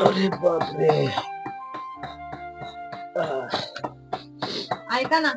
अरे बापरे. ऐका ना.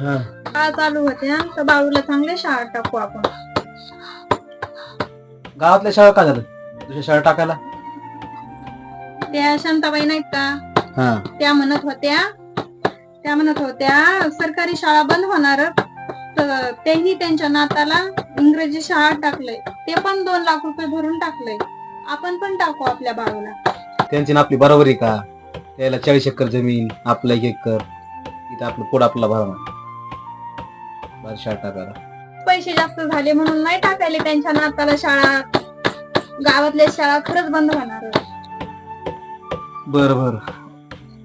हा. शाळा चालू होते ना तर बाळूला चांगल्या शाळेत टाकू आपण. गावातल्या शाळा का झालं? दुसऱ्या शाळा टाकायला? त्या शांताबाई नाहीत का? हा. त्या म्हणत होत्या त्या म्हणत होत्या सरकारी शाळा बंद होणार. तर तेही त्यांच्या नाताला इंग्रजी शाळा टाकलंय. ते पण दोन लाख रुपये भरून टाकलंय. आपण पण टाकू आपल्या बाळूला. त्यांची ना आपली बरोबरी का? त्याला चाळीस एकर जमीन आपलं एक एकर. इथं आपलं पोड आपला भरणार बाहेर शाळा टाकायला. पैसे जास्त झाले म्हणून नाही टाकायले त्यांच्या नाताला शाळा. गावातल्या शाळा खरंच बंद होणार बर बर.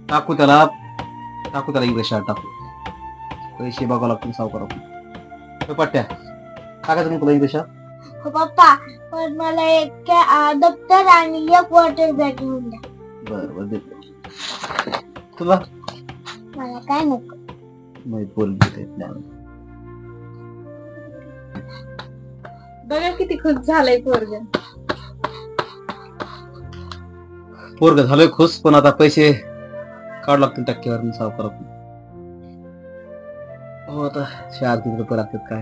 टाकू त्याला. टाकू त्याला इंग्रज शाळा टाकू. पैसे बघावं लागतील सावकार पट्ट्या. टाकायचं मग तुला इंग्रज शाळा? पप्पा पण मला एक दप्तर आणि एक वॉटर बॅग घेऊन द्या. बर बर देतो तुला? मला काय नको. माहीत बोलली बघा किती खुश झालंय पोरग. पोरग झालोय खुश पण आता पैसे काढू लागतील टक्केवर सावकार हो आता चार किती रुपये लागतात काय?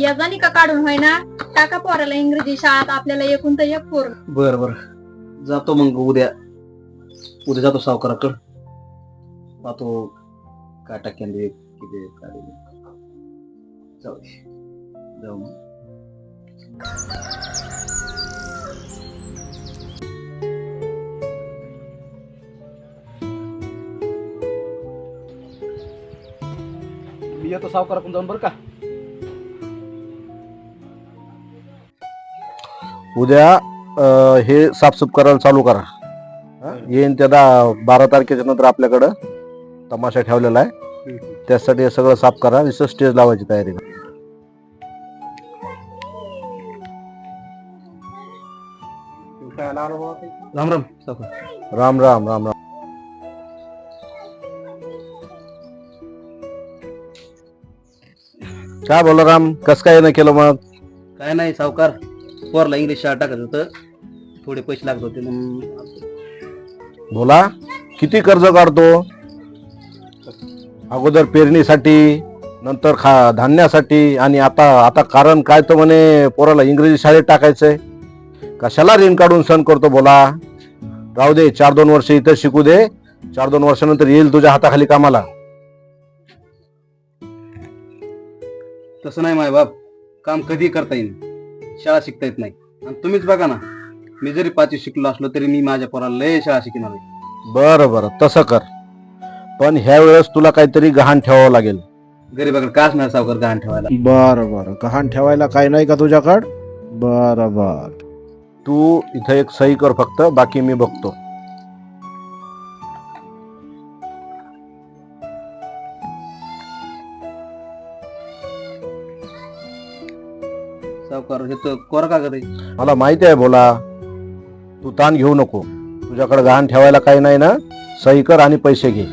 यजानी का काढून होय ना टाका पोराला इंग्रजी शाळेत आपल्याला एकूण तर एक पोर. बर बर. जातो मग उद्या. उद्या जातो सावकाराकडं. पाहतो काय टक्क्याने किती काय जाऊ दे. जाऊ मग. मी येतो सावकाराकडून जाऊन बरं का? उद्या अं, हे साफसूफ करायला चालू करा. हं? येईन त्या दहा बारा तारखेच्या नंतर आपल्याकडं तमाशा ठेवलेला आहे. त्यासाठी हे सगळं साफ करा विशेष स्टेज लावायची तयारी करा. राम राम. राम राम राम राम. काय बोला राम कस काय नाही केलं मग? काय नाही सावकार. पोरला इंग्लिश शाळा टाकत होतं. थोडे पैसे लागत होते म्हणून बोला किती कर्ज काढतो? अगोदर पेरणीसाठी नंतर खा धान्यासाठी आणि आता आता कारण काय तर म्हणे पोराला इंग्रजी शाळेत टाकायचंय. कशाला ऋण काढून सण करतो बोला राहू दे चार दोन वर्ष इथं शिकू दे. चार दोन वर्षानंतर येईल तुझ्या हाताखाली कामाला. तसं नाही माय बाप. काम कधी करता येईल? शाळा शिकता येत नाही. आणि तुम्हीच बघा ना मी जरी पाचवी शिकलो असलो तरी मी माझ्या पोराला लय शाळा शिकणार आहे. बरं बरं तसं कर. पण ह्या वेळेस तुला काहीतरी गहाण ठेवावं लागेल. गरीबाकडे काय असणार सावकार गहाण ठेवायला. बरं बरं. गहाण ठेवायला काही नाही का तुझ्याकड? बरं बर. तू इथं एक सही कर फक्त बाकी मी बघतो. सावकार हे तर कोरा कागद आहे. मला माहिती आहे बोला तू ताण घेऊ नको. तुझ्याकडे गहाण ठेवायला काही नाही ना? सही कर आणि पैसे घे.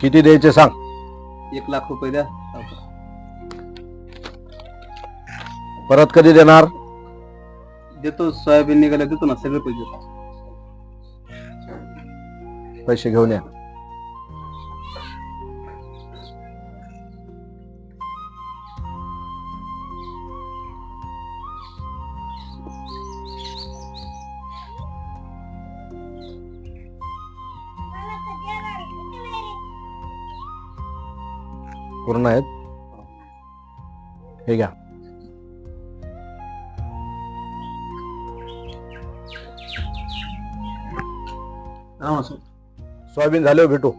किती द्यायचे सांग? एक लाख रुपये द्या. परत कधी देणार? देतो सोयाबीन निघाल्या देतो ना सगळे पैसे. देतो पैसे घेऊन या. पूर्ण आहेत. हे घ्या. हा सर. सोयाबीन झाल्यावर भेटू.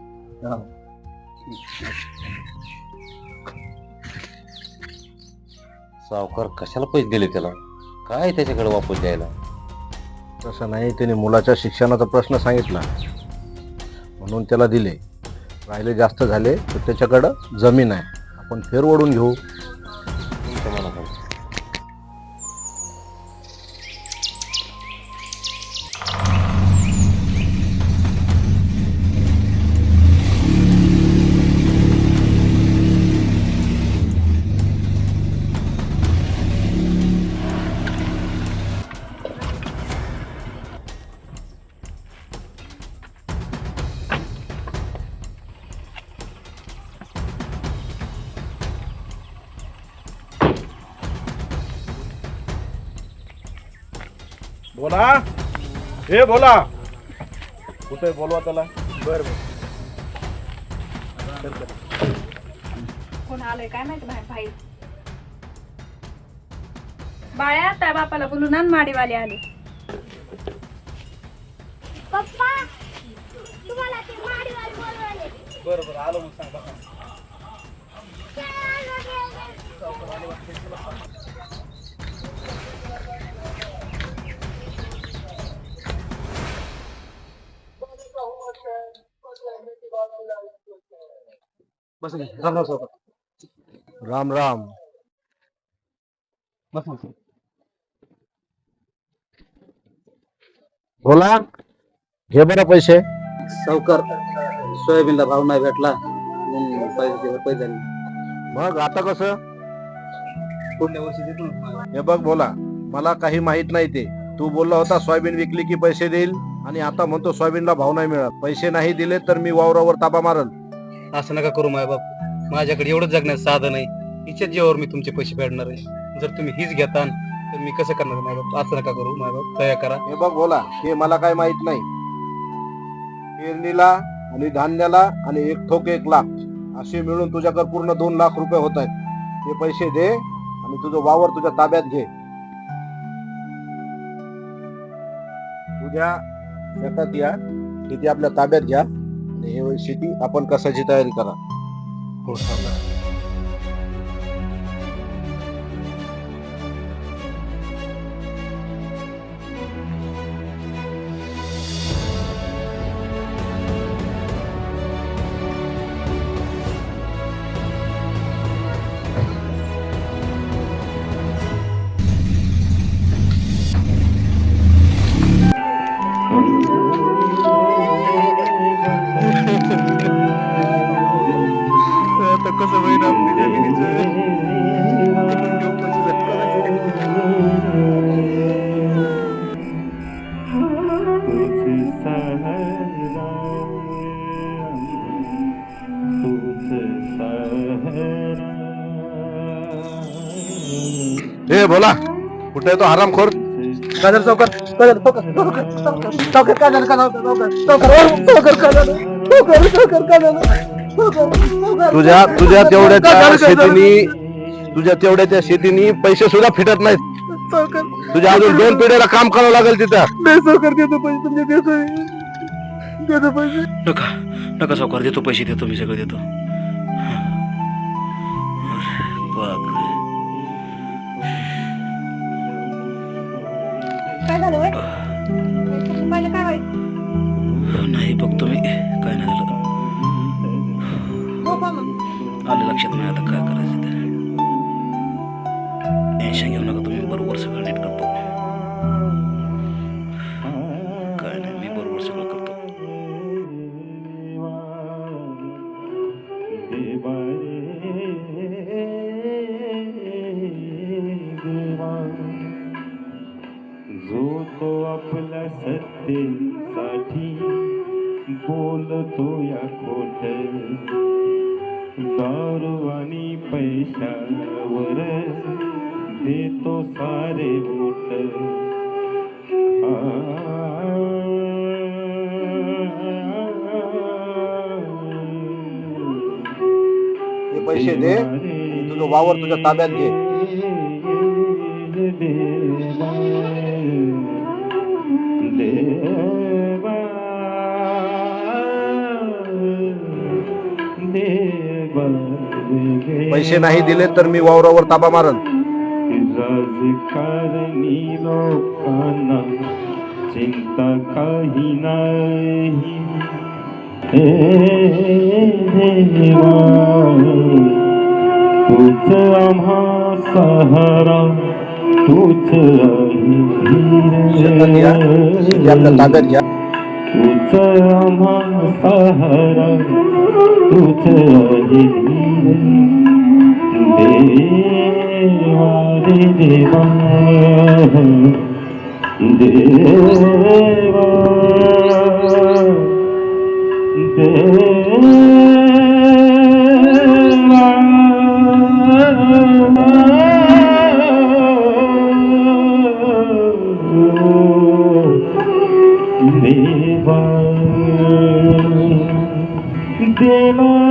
सावकार कशाला पैसे दिले त्याला? काय त्याच्याकडे वापस द्यायला? तसं नाही त्याने मुलाच्या शिक्षणाचा प्रश्न सांगितला. म्हणून त्याला दिले. राहिले जास्त झाले तर त्याच्याकडं जमीन आहे. आपण फेर ओढून घेऊ. बोला. हे बोला. कुठे बोलवा त्याला? कोण आलंय काय माहिती बाहेर? बाहेर बाळ्या त्या बापाला बोलून आण माडीवाले आले. पप्पा तुम्हाला ते माडीवाली बोलवाले बरं बरं आलो मग सांग बस रामराव सावकार राम राम बस. बोला. घे बरं पैसे. सावकार सोयाबीनला भाव नाही भेटला. म्हणून पैसे पैसे झाले मग आता कसं? पुढल्या वर्षी देतो ना. हे बघ बोला. मला काही माहीत नाही ते. तू बोलला होता सोयाबीन विकली की पैसे देईल? आणि आता म्हणतो सोयाबीनला भाव नाही मिळत. पैसे नाही दिले तर मी वावरावर ताबा मारल. असं नका करू माय बाप. माझ्याकडे एवढंच जगण्याचं साधन आहे. हिच्याच जीवावर मी तुमचे पैसे फेडणार आहे. जर तुम्ही हीच घेता तर मी कसं करणार माय बाप? असं नका करू माय बाप. दया करा. हे बघ बोला. हे मला काय माहीत नाही. पेरणीला आणि धान्याला आणि एक ठोक एक लाख असे मिळून तुझ्याकडे पूर्ण दोन लाख रुपये होत आहेत. हे पैसे दे आणि तुझं वावर तुझ्या ताब्यात घे. तुझ्या शेतात या. शेती आपल्या ताब्यात घ्या. आणि हे शेती आपण कसाची तयारी करा? हो सांगा हे बोला. कुठे तो हरामखोर काजल चौकर काजल चौकर चौकर चौकर चौकर चौकर चौकर चौकर तुझ्या तुझ्या तेवढ्या त्या शेतीनी तुझ्या तेवढ्या त्या शेतीनी पैसे सुद्धा फिटत नाहीत. तुझ्या अजून दोन पिढ्याला काम करावं लागेल तिथं. देतो पैसे तुमचे देतो देतो पैसे नका नका सावकार देतो पैसे देतो मी सगळं देतो. बापरे काय झालं वय? पहिले काय वाईट नाही बघतो मी. काय नाही झालं. हो मग. आलं लक्षात नाही आता काय करायचं? दारू आणि पैशावर देतो सारे बोट पैसे दे तुझं वावर तुझ्या ताब्यात घे. पैसे नाही दिले तर मी वावरावर ताबा लोकांना चिंता काही नाही हे देवा तूच आम्हा सहारा तूच तूच आम्हा सहारा तूच হরি দেব দেব দেব দেব